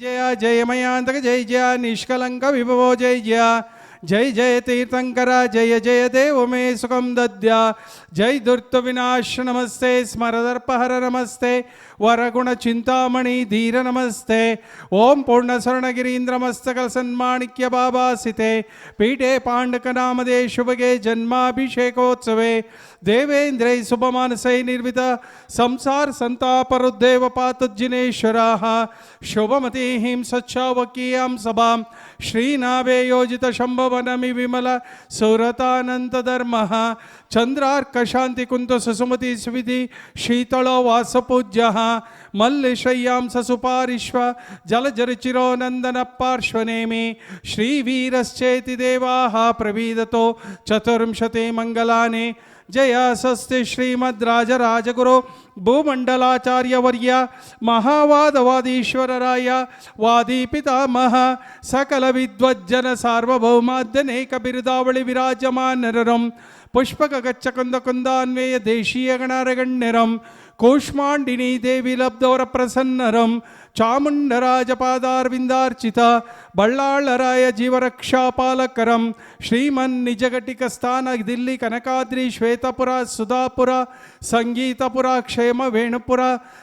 जय जयमयांतक जय जय निष्कलंक विभवो जय जय। जय जय तीर्थंकर, जय जय देव मे सुखम दद्या। जय दुर्त विनाश, नमस्ते। स्मरदर्पहर, नमस्ते। वरगुण चिंतामणि धीर, नमस्ते। ओम पूर्ण स्वर्णगिरीन्द्र मस्तक सन्माणिक्य बाबासिते पीठे पाण्डकनामदे शुभगे जन्माभिषेकोत्सवे। देवेन्द्रै शुभमानसै निर्मित संसार संतापरुद्देव पातज्जिनेश्वराः। शुभमतीं सच्छावकीयां सभां ಶ್ರೀನಾಭೇ ಯೋಜಿತ ಶಂಭವನಮಿ ವಿಮಲ ಸುರತಾನಂತಧರ್ಮ ಚಂದ್ರಾರ್ಕ ಶಾಂತಿ ಕುಂತು ಸುಸುಮತಿ ಸ್ವಿತಿ ಶೀತಳೋ ವಾಸಪೂಜ್ಯ ಮಲ್ಲಿಶಯ್ಯಾಂ ಸಸುಪಾರಿಶ್ವ ಜಲಜರುಚಿರೋ ನಂದನ ಪಾರ್ಶ್ವನೇಮಿ ಶ್ರೀವೀರಶ್ಚೇತಿ ದೇವಾ ಪ್ರವೀದತೋ ಚತುರ್ಂಶತೆ ಮಂಗಲಾನೆ ಜಯ ಸಸ್ತಿ ಶ್ರೀಮದ್ ರಾಜರಾಜಗುರು ಭೂಮಂಡಲಾಚಾರ್ಯವರ್ಯ ಮಹಾವಾದವಾದೀಶ್ವರರಾಯ ವಾದಿ ಪಿತಾಮಹ ಸಕಲ ವಿದ್ವಜ್ಜನ ಸಾರ್ವಭೌಮಾದ್ಯನೇಕ ಬಿರುದಾವಳಿ ವಿರಾಜಮಾನರಂ ಪುಷ್ಪಕ ಗಚ್ಚ ಕುಂದ ಕುಂದಾನ್ವೇಯ ದೇಶೀಯ ಗಣಾರಗಣ್ಯರಂ ಕೂಷ್ಮಾಂಡಿನಿ ದೇವಿ ಲಬ್ಧವರ ಪ್ರಸನ್ನರಂ ಚಾಮುಂಡರಾಜಪಾದಾರ್ವಿಂದಾರ್ಚಿತ ಬಳ್ಳಾಳರಾಯ ಜೀವರಕ್ಷಾಪಾಲಕರಂ ಶ್ರೀಮನ್ ನಿಜಘಟಿಕ ಸ್ಥಾನ ದಿಲ್ಲಿ ಕನಕಾದ್ರಿ ಶ್ವೇತಪುರ ಸುಧಾಪುರ ಸಂಗೀತಪುರ ಕ್ಷೇಮ ವೇಣುಪುರ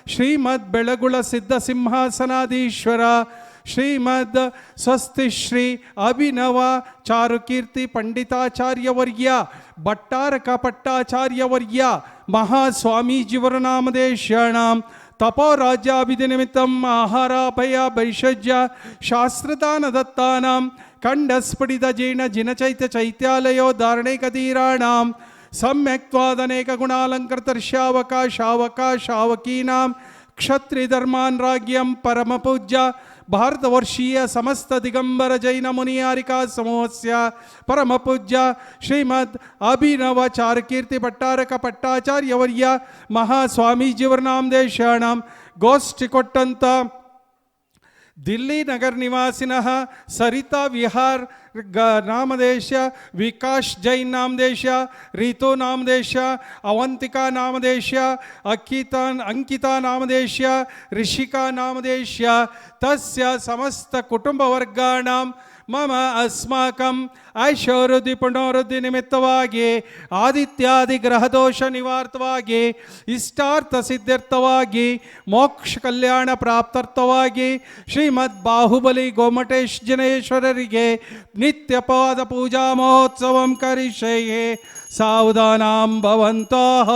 ಶ್ರೀಮದ್ ಬೆಳಗುಳ ಸಿದ್ಧ ಸಿಂಹಾಸನಾಧೀಶ್ವರ ಶ್ರೀಮದ್ ಸ್ವಸ್ತಿ ಶ್ರೀ ಅಭಿನವ ಚಾರುಕೀರ್ತಿ ಪಂಡಿತಾಚಾರ್ಯವರ್ಯ ಭಟ್ಟಾರಕ ಪಟ್ಟಾಚಾರ್ಯವರ್ಯ ಮಹಾಸ್ವಾಮೀಜಿವರ ನಾಮದೇಶ್ಯಾಣಾಂ నిమిత్తం ఆహారాభయ భైషజ్య శాస్త్రదాన దత్తానాం ఖండస్ఫుటిత జీర్ణ జినచైత్య చైత్యాలయో ధారణైకధీరాణాం సమ్యక్వాదనేక గుణాలంకృతర్షావకాశావకాశావకీనాం క్షత్రిధర్మాన్ రాజ్యం పరమపూజ్య ಭಾರತವರ್ಷೀಯ ಸಮಸ್ತ ದಿಗಂಬರ ಜೈನ ಮುನಿಯಾರಿಕಾ ಸಮೂಹಸ್ಯ ಪರಮಪೂಜ್ಯ ಶ್ರೀಮದ್ ಅಭಿನವ ಚಾರುಕೀರ್ತಿ ಭಟ್ಟಾರಕ ಪಟ್ಟಾಚಾರ್ಯವರ್ಯ ಮಹಾಸ್ವಾಮೀಜಿಯವರ್ನಾಂ ದೇಶಾಣಂ ಗೋಷ್ಠಿ ಕೊಟ್ಟಂತ ದಿಲ್ಲಿ ನಗರ ನಿವಾಸಿನಃ ಸರಿತಾ ವಿಹಾರ್ ग- नामदेश विकास जैन नामदेश रीतो नामदेश अवंतिका नामदेश अकिता अंकिता नामदेश ऋषिका नामदेश तस्य समस्त कुटुंबवर्गाणां ಮಮ ಅಸ್ಮಾಕಂ ಐಶ್ವೃದ್ಧಿ ಪುನರ್ವೃದ್ಧಿ ನಿಮಿತ್ತವಾಗಿ ಆದಿತ್ಯಾದಿ ಗ್ರಹದೋಷ ನಿವಾರ್ತವಾಗಿ ಇಷ್ಟಾರ್ಥ ಸಿದ್ಧಾರ್ಥವಾಗಿ ಮೋಕ್ಷ ಕಲ್ಯಾಣ ಪ್ರಾಪ್ತಾರ್ಥವಾಗಿ ಶ್ರೀಮದ್ ಬಾಹುಬಲಿ ಗೋಮಟೇಶ್ ಜನೇಶ್ವರರಿಗೆ ನಿತ್ಯಪವಾದ ಪೂಜಾ ಮಹೋತ್ಸವಂ ಕರಿಷೆಯೇ ಸಾವಧಾನಾಂ ಭವಂತಃ.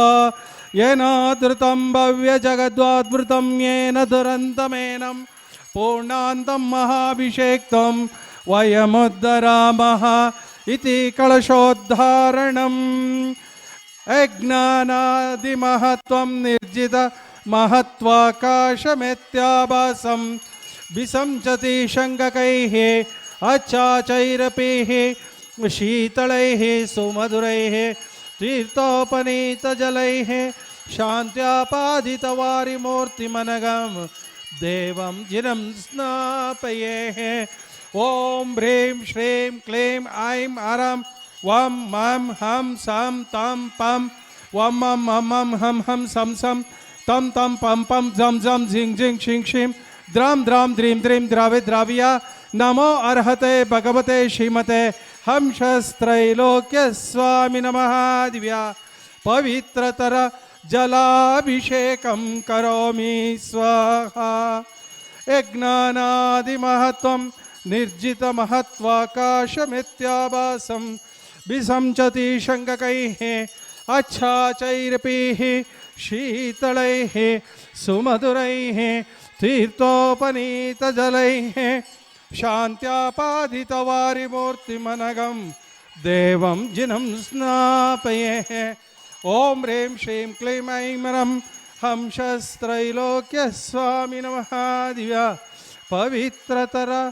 ಏನಾದೃತಂ ಭವ್ಯ ಜಗದ್ವಾದ್ಭುತಂ ಏನ ದುರಂತಮೇನಂ. ಪೂರ್ಣಾಂತಂ ಮಹಾಭಿಷೇಕ್ತಂ. वयमुद्धरामः इति कलशोद्धारणम्। अज्ञानादिमहत्त्वं निर्जित महत्त्वाकाशमेत्याभासं। विसंचति शङ्ककैः अच्छाचैरपैः शीतलैः, सुमधुरैः, तीर्थोपनीतजलैः शान्त्यापादितवारिमूर्तिमनगम् देवं जिनं स्नापयेः। ॐ ह्रीं श्रीं क्लीं ऐं आरां वं, मं, हं, सं, तं, पं, वं, मं मं मं, हं हं, सं सं, तं तं, पं पं झं झं झिं झिं शिं शिं द्रां द्रां, द्रीं द्रीं, द्रावे, द्राविया, नमो अर्हते भगवते श्रीमते हंसस्त्रैलोक्यस्वामि नमः, दिव्या, पवित्रतर जलाभिषेकं करोमि, स्वाहा। यज्ञानादिमहत्त्वं निर्जितमहत्त्वाकाशमित्याभासं विसंचति शङ्ककैः अच्छाचैरपीः, शीतलैः, सुमधुरैः, तीर्थोपनीतजलैः, शान्त्यापादितवारिमूर्तिमनगं देवं जिनं स्नापयेः। ॐ ह्रीं श्रीं क्लीं ऐं रं हंसस्त्रैलोक्यस्वामि नमः दिव्या पवित्रतर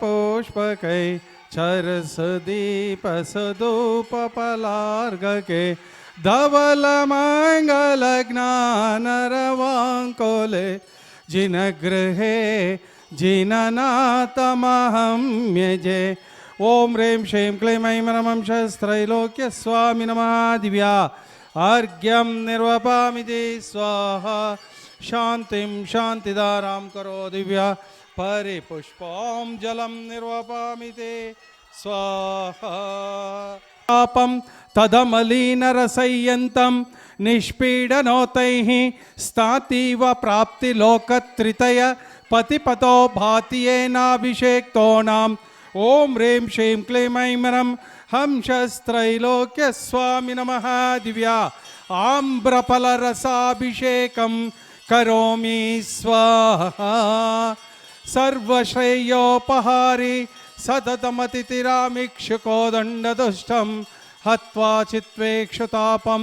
पुष्पकै चरसदीपसदूपपलार्गके धवलमङ्गलज्ञानरवाङ्कोले जिनगृहे जिननाथमहं यजे ॐ ह्रीं श्रीं क्लीं ऐं नमं शस्त्रैलोक्यस्वामि नमः दिव्या। अर्घ्यं निर्वपामि ते स्वाहा। शान्तिं शान्तिदारां करो दिव्या। परिपुष्पं जलं निर्वपामि ते। स्वाहा। पापं तदमलीनरसय्यन्तं निष्पीडनोतैः स्तातीव प्राप्तिलोकत्रितय पतिपतो भाति येनाभिषेक्तोणाम् ॐ ह्रीं श्रीं क्लीं ऐं मरं हंसस्त्रैलोक्यस्वामि नमः। दिव्या आम्रफलरसाभिषेकं करोमि। स्वाहा। सर्वश्रेयोपहारि सततमतिथिरामिक्षुकोदण्डदुष्टं हत्वा चित्वेक्षुतापं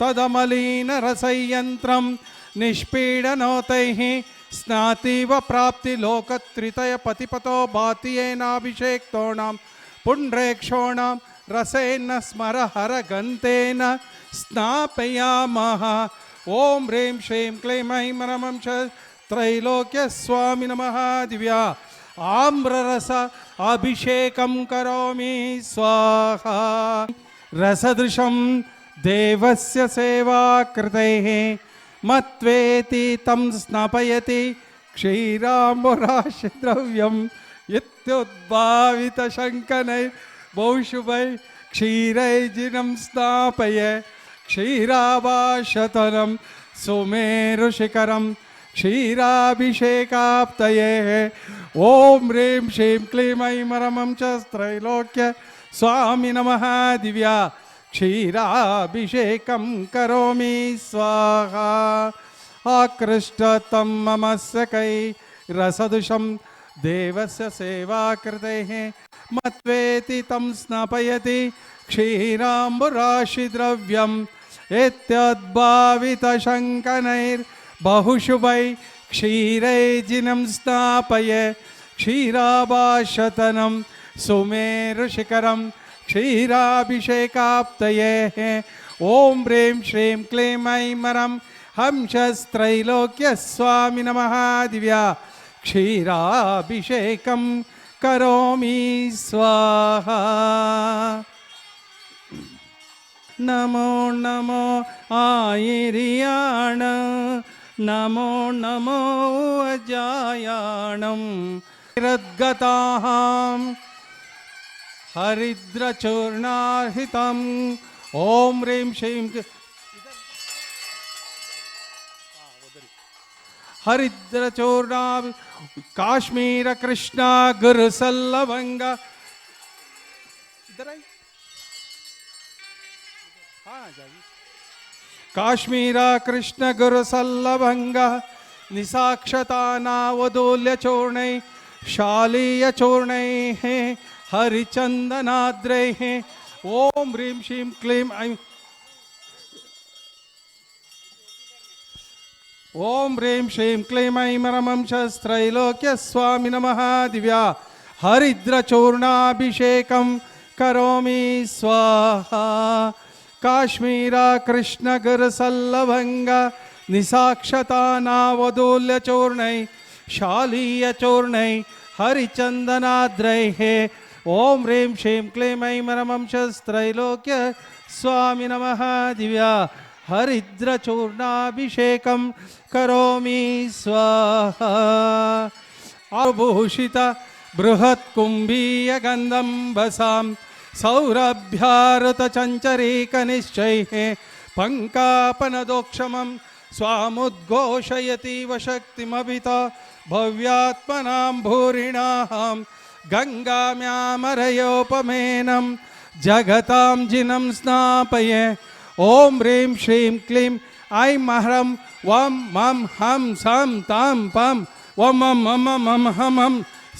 तदमलीनरसयन्त्रं निष्पीडनोतैः स्नातीव प्राप्तिलोकत्रितय पतिपतो भाति येनाभिषेक्तोणां पुण्ड्रेक्षोणां रसेन स्मरहरगन्तेन स्नापयामः। ॐ ह्रीं श्रीं क्लीं ऐं रमं त्रैलोक्यस्वामि नमः, दिव्या आम्ररस अभिषेकं करोमि, स्वाहा। रसदृशं देवस्य सेवा कृतैः मत्वेति तं स्नपयति क्षीराम्बुराशिद्रव्यम् इत्युद्भावितशङ्कनै बहुशुभै क्षीरैजिनं स्नापय क्षीराभाषतनं सुमेरुशिखरं क्षीराभिषेकाप्तये। ॐ ह्रीं श्रीं क्लीं ऐं रमं च त्रैलोक्य स्वामि नमः। दिव्या, क्षीराभिषेकं करोमि, स्वाहा। आकृष्टतं मम सकै रसदुषं देवस्य सेवाकृतेः मत्वेति तं स्नपयति क्षीराम्बुराशिद्रव्यम् इत्यद्भावितशङ्कनैर्बहुशुभै क्षीरैजिनं स्नापय क्षीराभाषतनं सुमेरुशिखरं क्षीराभिषेकाप्तये। ॐ ह्रीं श्रीं क्लीं ऐं मरं हंसस्त्रैलोक्यस्वामि नमः दिव्या। क्षीराभिषेकं करोमि, स्वाहा। नमो नमो आयिर्याण। नमो नमो अजायाणं रद्गताहां हरिद्रचूर्णाहितम् ॐ ह्रीं श्रीं हरिद्रचूर्णा काश्मीर कृष्णा गुरुसल्लभंग इधर आई हाँ जाइए। काश्मीरा कृष्णगुरुसल्लभङ्ग निसाक्षतानावदूल्यचूर्णै शालीयचूर्णैः हरिचन्दनाद्रैः ॐ ह्रीं श्रीं क्लीं ॐ ह्रीं श्रीं क्लीं ऐं रमं शस्त्रैलोक्यस्वामि नमः, दिव्या हरिद्रचूर्णाभिषेकं करोमि, स्वाहा। काश्मीरा, कृष्णगर, सल्लभंग निसाक्षता नावदूल्य चूर्ण, शालीय चूर्ण, हरिचंदनाद्रै ओं ह्रीं श्रीं क्लीम नम शस्त्रोक्य स्वामी नम। दिव्या हरिद्रचूर्णाभिषेक कौमी स्वाहा। बृहत्कुंभीय बृहत्कुंभीयगंधम भसा वसां सौरभ्यारुतचञ्चरीकनिश्चैः पङ्कापनदोक्षमं स्वामुद्घोषयतीव शक्तिमभित भव्यात्मनां भूरिणां गङ्गाम्यामरयोपमेनं जगतां जिनं स्नापये। ॐ ह्रीं श्रीं क्लीं ऐं ह्रं वं मं हं सं तं पं, वं मं मम मम हम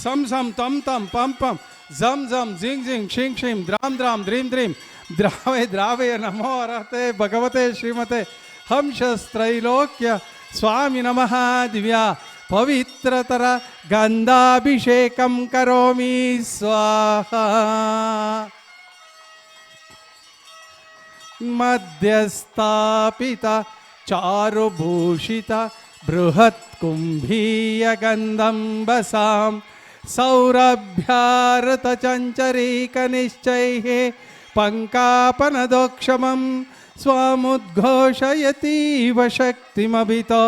सं सं तं तं पं पं। झं झं जिं जिं क्षिं क्षिं द्रां द्रां द्रीं द्रीं द्रावय द्रावय नमो अर्हते भगवते श्रीमते हंसस्त्रैलोक्य स्वामि नमः दिव्या पवित्रतर गन्धाभिषेकं करोमि स्वाहा मध्यस्थापित चारुभूषिता बृहत्कुम्भीयगन्धं वसाम् सौरभ्यारतचञ्चरीकनिश्चैः पङ्कापनदोक्षमं स्वामुद्घोषयतीव शक्तिमभितो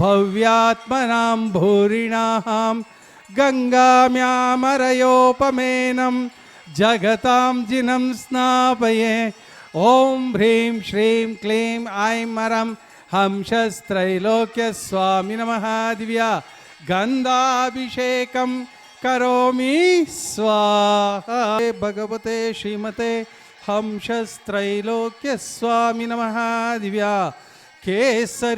भव्यात्मनां भूरिणां गङ्गाम्यामरयोपमेनं जगतां जिनं स्नापये। ॐ ह्रीं श्रीं क्लीं ऐं मरं हंसस्त्रैलोक्यस्वामि नमः दिव्या गन्धाभिषेकं करोमि स्वाहा। भगवते श्रीमते हंसस्त्रैलोक्यस्वामि नमः। दिव्या केसर्याभिषेकं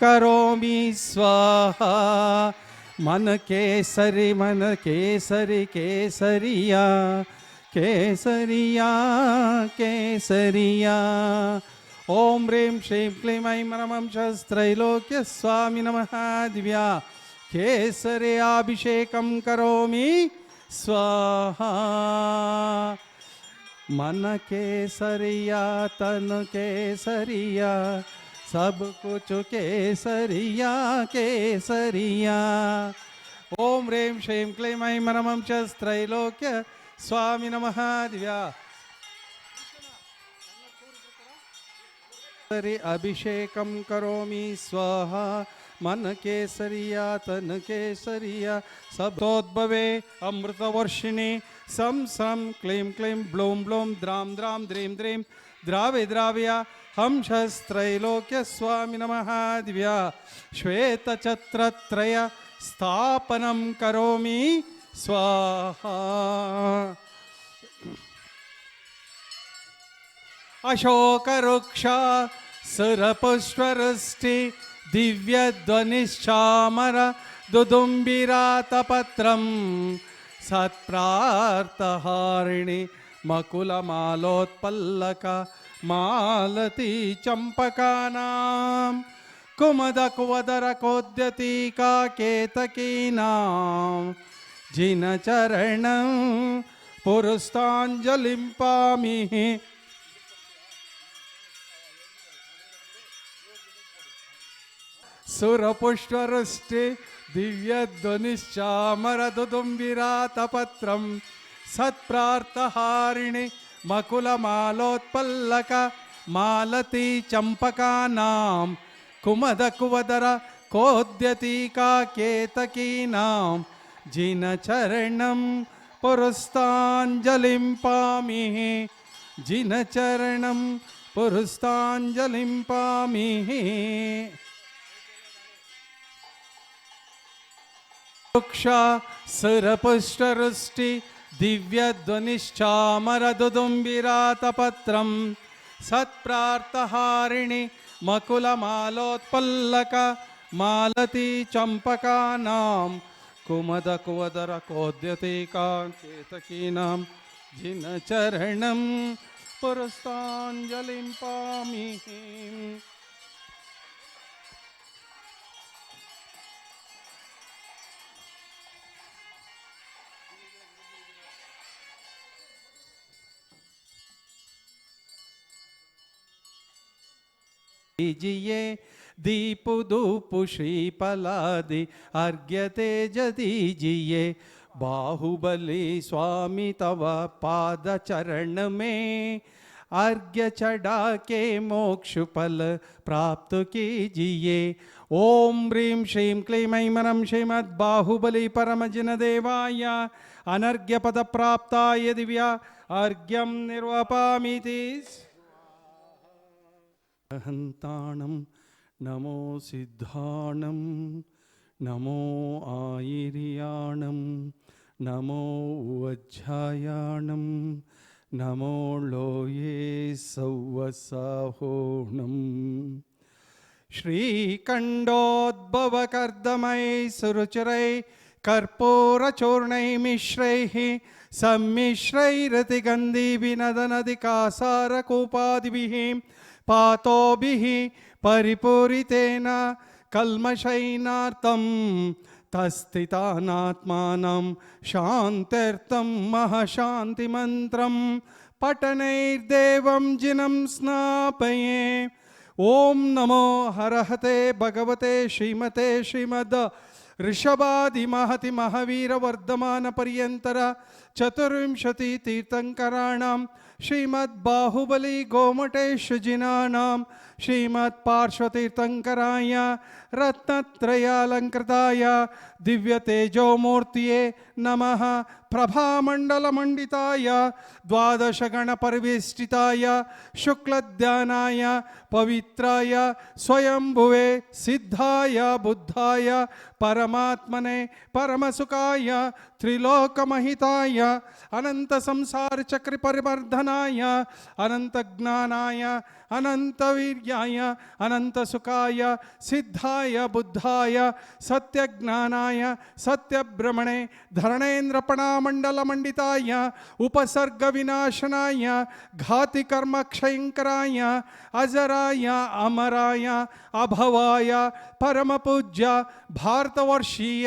करोमि स्वाहा। मन केसरि मन केसरि, केसरिया केसरिया केसरिया। ॐ ह्रीं श्रीं क्लीं ऐं नमः शस्त्रैलोक्यस्वामि नमः। दिव्या केसर्याभिषेकं करोमि। स्वाहा। मन केसरिया, तन केसरिया, सब कुछ केसरिया केसरिया। ओम ह्रीं श्रीं क्लीं ऐं नमः त्रैलोक्य स्वामी नमः। दिव्या। अभिषेकं करोमि। स्वाहा। मन केसरिया, तन केसरिया, सप्तोद्भवे, अमृतवर्षिणि सं सं क्लीं क्लीं, ब्लूं ब्लूं, द्रां द्रां, द्रीं द्रीं, द्रावे, द्राव्या, हंसस्त्रैलोक्यस्वामि नमः, दिव्या, श्वेतचत्रत्रय, स्थापनं करोमि, स्वाहा। अशोकवृक्ष ದಿವ್ಯಧ್ವನಿಶ್ಚಾಮರ ದುದುಂಬಿರಾತಪತ್ರಂ ಸತ್ಪ್ರಾರ್ಥಹಾರಿಣಿ ಮಕುಲಮಾಲೋತ್ಪಲ್ಲಕ ಮಾಲತಿ ಚಂಪಕಾನಾಂ ಕುಮದ ಕುವದರ ಕೋದ್ಯತೀಕಾ ಕೇತಕೀನಾಂ ಜಿನಚರಣ ಪುರುಸ್ತಾಂಜಲಿಂಪಾಮಿ సురపుష్వరుష్టి దివ్యధ్వనిశ్చామరదుదుంవిరాతపత్రం సత్ప్రార్థహారిణి మకులమాలోత్పల్లక మాలతీ చంపకానాం కుమదకువదర కోద్యతీకాకేతకీనాం జినచరణం పురుస్తాంజలిం పామి జినచరణం పురుస్తాంజలిం పామి మోక్ష సురపుష్టరుష్టి దివ్యధ్వనిశ్చామరదుదుంబిరాతపత్రం సత్ప్రార్థహారిణి మకులమాలోత్పల్లక మాలతీ చంపకానాం కుమదకువదర కోద్యతీకాంకేతకీనాం జినచరణం పురస్తాంజలిం दीजिए दीप धूप श्रीफलादि अर्घ्य तेज दीजिए। बाहुबली स्वामी तव पाद चरण में अर्घ्य चढ़ा के मोक्ष फल प्राप्त कीजिए। ओम ह्रीं श्रीं क्लीं ऐं मनं श्रीमद् बाहुबली परम जिन देवाय अनर्घ्य पद प्राप्ताय दिव्या अर्घ्यं निर्वपामिति हन्ताणं नमो सिद्धाणं नमो आयिर्याणं नमो वज्झायाणं नमो लोये सौवसाहोणम् श्रीकण्डोद्भवकर्दमै सुरुचिरै कर्पूरचूर्णै मिश्रैः सम्मिश्रैरतिगन्धिभिनदनदिकासारकूपादिभिः पातोभिः परिपूरितेन कल्मषैनार्तं तस्थितानात्मानं शान्त्यर्थं महशान्तिमन्त्रं पठनैर्देवं जिनं स्नापये। ॐ नमो हरहते भगवते श्रीमते श्रीमद् ऋषभादिमहति महावीरवर्धमानपर्यन्तर શ્રીમદ બાહુબલી ગોમટેશજીના નામ श्रीमत्पार्श्वतीर्थङ्कराय, रत्नत्रयालङ्कृताय, दिव्यतेजोमूर्तये नमः। प्रभामण्डलमण्डिताय, द्वादशगणपरिवेष्टिताय, शुक्लध्यानाय, पवित्राय, स्वयंभुवे सिद्धाय, बुद्धाय, परमात्मने परमसुखाय, त्रिलोकमहिताय, अनन्तसंसारचक्रिपरिवर्धनाय, अनन्तज्ञानाय अनन्तवीर्याय अनन्तसुखाय सिद्धाय बुद्धाय सत्यज्ञानाय सत्यभ्रमणे धरणेन्द्रपणामण्डलमण्डिताय उपसर्गविनाशनाय घातिकर्मक्षयङ्कराय अजराय अमराय अभवाय परमपूज्य भारतवर्षीय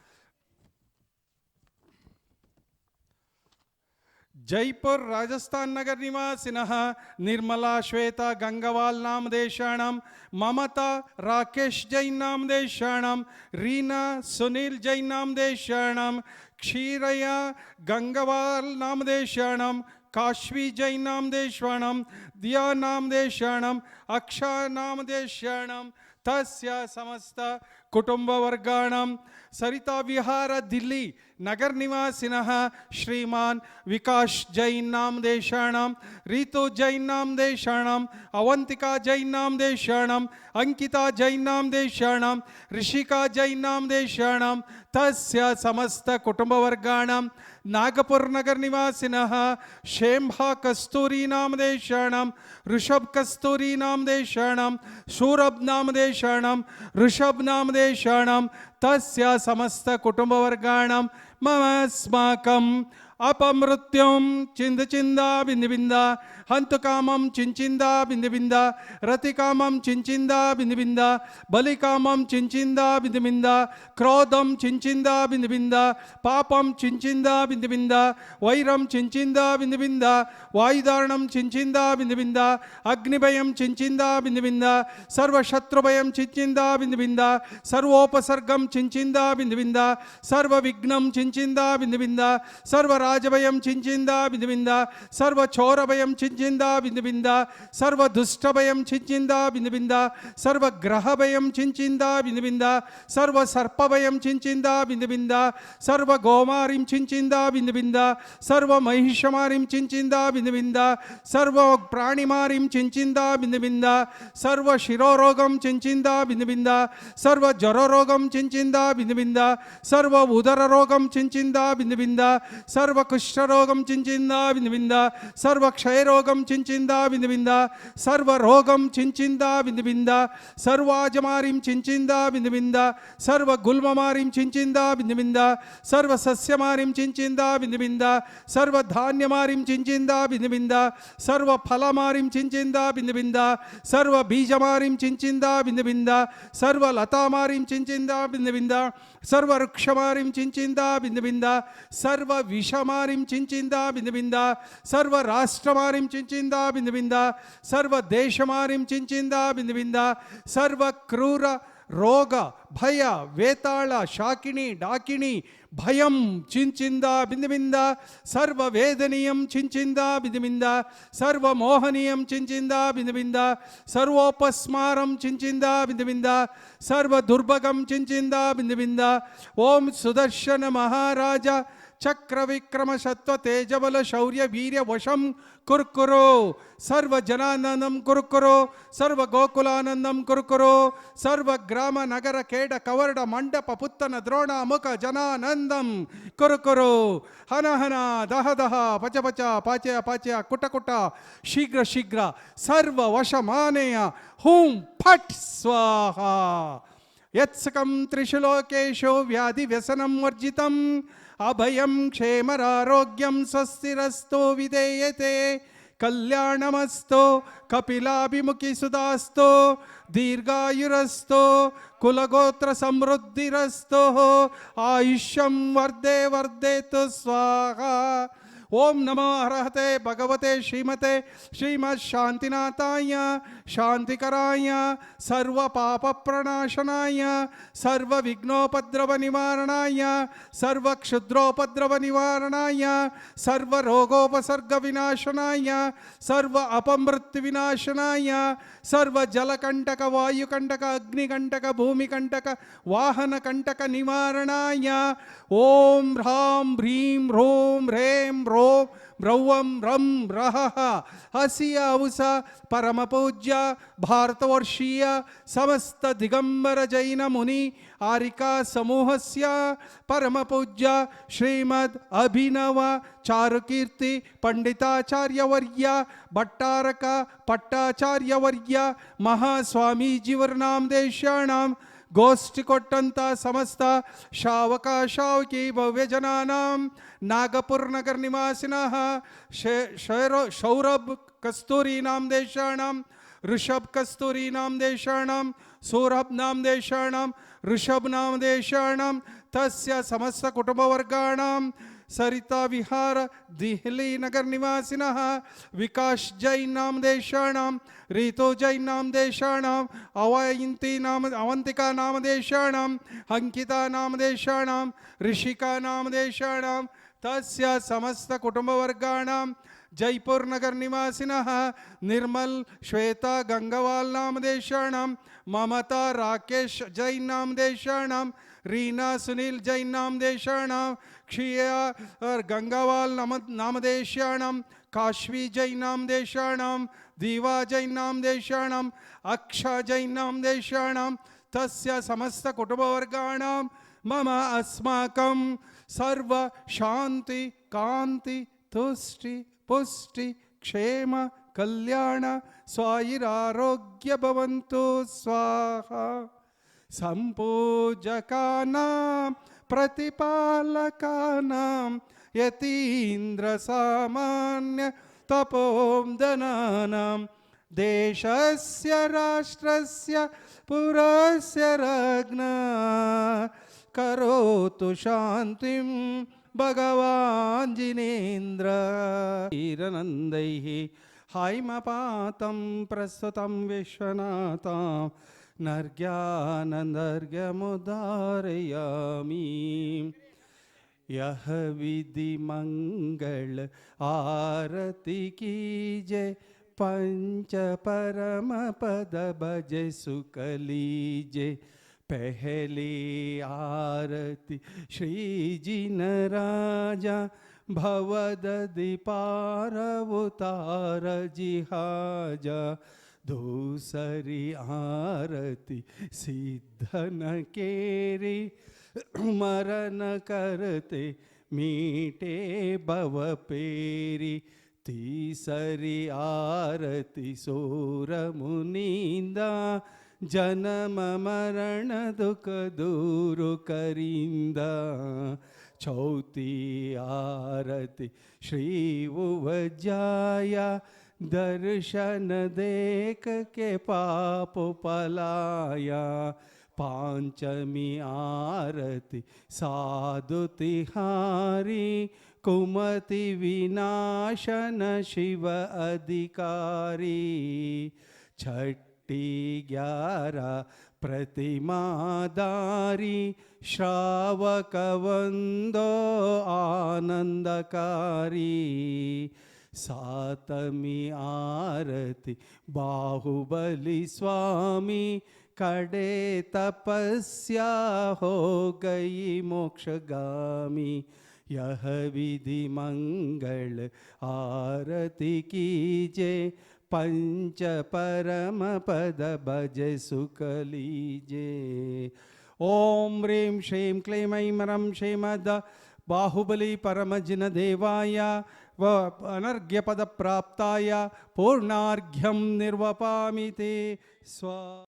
पंडिताचार्यवर्य भट्टारक पट्टाचार्यवर्य महास्वामीजीवरनामदेशाणां गोष्ठिकोट्टಂತ समस्त शावक शावकी भव्यजनानां जयपुर राजस्थान नगर निवासिनः निर्मला श्वेता गंगवाल नामदेशाणां, ममता राकेश जैन नामदेशाणां, रीना सुनील जैन नामदेशाणां, क्षीरया गंगवाल नामदेशाणां, काश्वी जैन नामदेशाणां, दिया नामदेशाणाम् अक्षा नामदेशाणां, तस्य समस्त कुटुम्बवर्गाणां सरिताविहार दिल्ली नगर निवासिनः श्रीमान् विकास जैन नामदेशाणां रीतु जैन नामदेशाणाम् अवन्तिका जैन नामदेशाणाम्, अंकिता जैन नामदेशाणां ऋषिका जैन नामदेशाणां तस्य समस्त नगर निवासिनः शेम्भा कस्तूरी नामदेशाणां ऋषभ कस्तूरी नामदेशाणां सूरभ नामदेशाणां ऋषभ नामदेशाणां హంతకామం చించిందా బిందిబింద రతికామం చించిందా బిందిబింద బలికామం చించిందా బిందిబింద క్రోధం చించిందా బిందిబింద పాపం చించిందా బిందిబింద వైరం చించిందా బిందిబింద వాయుదారణం చించిందా బిందిబింద అగ్నిభయం చించిందా బిందిబింద సర్వశత్రుభయం చించిందా బిందిబింద సర్వోపసర్గం చించిందా బింది బింద సర్వ విఘ్నం చించిందా బిందిబింద సర్వరాజభయం చించిందా బిందిబింద సర్వచోరభయం చించి చించిందా బిందు బింద సర్వ దుష్టభయం చించిందా బిందు బింద సర్వ గ్రహభయం చించిందా బిందు బింద సర్వ సర్పభయం చించిందా బిందు బింద సర్వ గోమారిం చించిందా బిందు బింద సర్వ మహిషమారిం చించిందా బిందు బింద సర్వ ప్రాణిమారిం చించిందా బిందు బింద సర్వ శిరోరోగం చించిందా బిందు బింద సర్వ జ్వరరోగం చించిందా బిందు సర్వ ఉదర రోగం చించిందా బిందు బింద సర్వ కుష్ఠరోగం చించిందా బిందు సర్వ క్షయరోగం సర్వరోగం చించిందా విందు విందా సర్వరోగం చించిందా విందు విందా సర్వాజమారిం చించిందా విందు విందా సర్వ గుల్మమారిం చించిందా విందు విందా సర్వ సస్యమారిం చించిందా విందు విందా సర్వ ధాన్యమారిం చించిందా విందు విందా సర్వ ఫలమారిం చించిందా విందు విందా సర్వ బీజమారిం చించిందా విందు విందా సర్వ లతామారిం చించిందా విందు విందా సర్వ వృక్షమారిం చించిందా విందు విందా సర్వ విషమారిం చించిందా బిందు బిందా సర్వ రాష్ట్రమారిం చించిందా బిందుబింద సర్వ దేశమారిం చించిందా బిందుబింద సర్వ క్రూర ರೋಗ ಭಯ ವೇತಾಳ ಶಾಕಿಣಿ ಡಾಕಿಣಿ ಭಯಂ ಚಿಂಚಿಂದ ಬಿಂದುಬಿಂದ ಸರ್ವ ವೇದನೀಯಂ ಚಿಂಚಿಂದ ಬಿಂದುಬಿಂದ ಸರ್ವ ಮೋಹನೀಯಂ ಚಿಂಚಿಂದ ಬಿಂದುಬಿಂದ ಸರ್ವೋಪಸ್ಮಾರಂ ಚಿಂಚಿಂದ ಬಿಂದುಬಿಂದ ಸರ್ವ ದುರ್ಭಗಂ ಚಿಂಚಿಂದ ಬಿಂದುಬಿಂದ ಓಂ ಸುದರ್ಶನ ಮಹಾರಾಜ చక్ర విక్రమ సత్వ తేజబల శౌర్య వీర్య వశం కుర్కురు సర్వ జనానందం కుర్కురు సర్వ గోకులానందం కుర్కురు సర్వ గ్రామ నగర కేడ కవర్డ మండప పుత్తన ద్రోణ ముఖ జనానందం కురుకురు హన హన దహ దహ పచ పచ పాచయ పాచయ కుట కుట శీఘ్ర శీఘ్ర సర్వ వశమానేయ హూం ఫట్ స్వాహ యత్సకం త్రిషులోకేశో వ్యాధి వ్యసనం వర్జితం అభయం క్షేమరారోగ్యం స్వస్తిరస్తో విధేయతే కళ్యాణమస్తో కపిలాభిముఖి సుధాస్తో దీర్ఘాయురస్తో కులగోత్ర సమృద్ధిరస్తో ఆయుష్యం వర్ధే వర్ధేతు స్వాహ. ओम नमो अर्हते भगवते श्रीमते श्रीमत् शांतिनाथाय शांतिकराय सर्व पाप प्रणाशनाय सर्व विघ्नोपद्रव निवारणाय सर्व क्षुद्रोपद्रव निवारणाय सर्व रोगोपसर्ग विनाशनाय सर्व अपमृत्यु विनाशनाय सर्व जलकंटक वायुकंटक अग्निकंटक भूमिकंटक वाहन कंटक निवारणाय। ओम ह्रां, ह्रीं, ह्रूं, ह्रें, ह्रो। ब्रौवम रम रह हसी अवस परम पूज्य भारतवर्षीय, समस्त दिगंबर जैन मुनि, आरिका समूह से परम पूज्य श्रीमद अभिनव, चारुकीर्ति, पंडिताचार्यवर्य भट्टारक पट्टाचार्यवर्य महास्वामीजीवर्ण देशाण గోష్ఠికొట్టంతా సమస్త శావకాశావకి భవ్యజనానాం నాగపూర్ నగర్ నివాసిన శౌరభ్ కస్తూరీనాం దేశాణం ऋषभ कस्तूरीनाम देशाणाम सौरभ नाम देशाणाम ऋषभ नाम देशाणाम तस्य समस्त कुटुंबवर्गाणाम सरिता विहार दिहली नगर निवासीन विकास जैन नाम देशाणाम रीतो जैन नाम देशाणाम अवयंती नाम अवंतिका नाम देशाण अंकिता नाम देशाण, ऋषिका नाम देशाण समस्त जयपुर नगर निवासीन, निर्मल, श्वेता, गंगवाल नाम देशाण, ममता, राकेश जैन नाम रीना, सुनील जैन नाम क्षीय गंगावाल नाम नामदेशाणाम काश्वी जैनाम देशाणाम दीवा जैनाम देशाणाम अक्षा जैनाम देशाणाम तस्य समस्त कुटुंबवर्गाणां मम अस्माकं सर्व शान्ति कान्ति तुष्टि पुष्टि क्षेम కళ్యాణ స్వాయిరారోగ్య భవంతు స్వాహ సంపూజకానా प्रतिपालकानां यतीन्द्रसामान्य तपोन्दनानां देशस्य राष्ट्रस्य पुरस्य रग्ना करोतु शान्तिं भगवाञ्जिनेन्द्र। हीरनन्दैः हायमपातं प्रस्तुतं विश्वनाथां नर्ग्यानन्दर्घ्यमुदारयामि यह विधि मंगल आरती कीजे पंच परम पद भज सुकलीजे पहली आरती श्री जी न राजा भवदधि पार उतार जिहाजा। दूसरी आरती सिद्धन केरी, मरण करते मीटे भव पेरी। तीसरी आरती सोर मुनिंदा, जन्म मरण दुख दूर करिंदा। चौथी आरती श्री उवजाया दर्शन देख के पाप पलाया, पांचमी आरती साधु तिहारी, कुमति विनाशन शिव अधिकारी। छठी ग्यारह प्रतिमादारी श्रावक वंदो आनंदकारी। सातमी आरती, बाहुबली स्वामी, कड़े तपस्या हो गई मोक्षगामी। यह विधि मंगल आरती कीजे, पंच परम पद भज सुख लीजे। ओम ह्रीं श्रीं क्लीं ऐं श्रीमद बाहुबली परमजिन देवाय अनर्घ्यपदप्राप्ताय पूर्णार्घ्यं निर्वपामि ते। स्वा